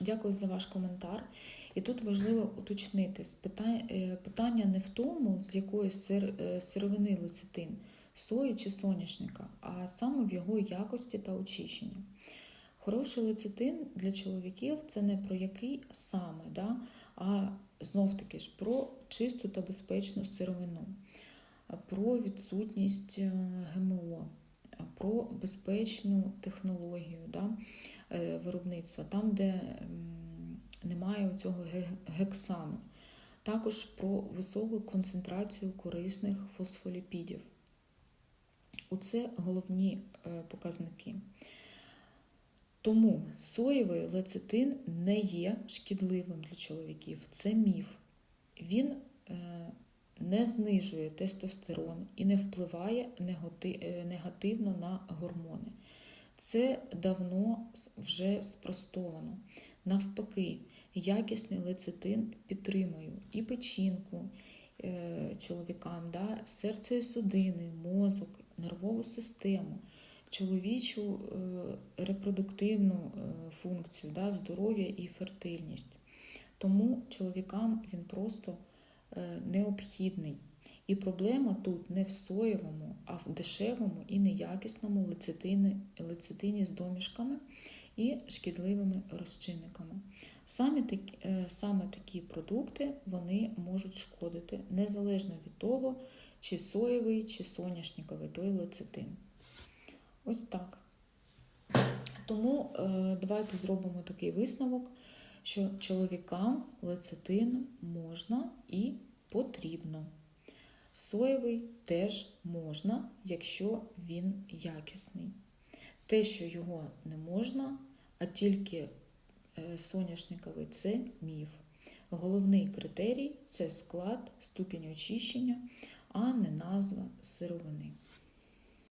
Дякую за ваш коментар. І тут важливо уточнити е, питання не в тому, з якої е, сировини лецитин, сої чи соняшника, а саме в його якості та очищенні. Хороший лецитин для чоловіків це не про який саме, да? а знов таки ж про чисту та безпечну сировину, про відсутність е, ГМО, про безпечну технологію да? Е, виробництва, там, де немає цього гексану. Також про високу концентрацію корисних фосфоліпідів. Оце головні е, показники. Тому соєвий лецитин не є шкідливим для чоловіків. Це міф. Він е, не знижує тестостерон і не впливає негативно на гормони. Це давно вже спростовано. Навпаки, якісний лецитин підтримує і печінку е, чоловікам, да, серце і судини, мозок, нервову систему, чоловічу е, репродуктивну е, функцію, да, здоров'я і фертильність. Тому чоловікам він просто необхідний. І проблема тут не в соєвому, а в дешевому і неякісному лецитині, лецитині з домішками і шкідливими розчинниками. Саме такі, е, саме такі продукти вони можуть шкодити незалежно від того, чи соєвий, чи соняшниковий той лецитин. Ось так. Тому е, давайте зробимо такий висновок, що чоловікам лецитин можна і потрібно. Соєвий теж можна, якщо він якісний. Те, що його не можна, а тільки е, соняшниковий це міф. Головний критерій це склад, ступінь очищення, а не назва сировини.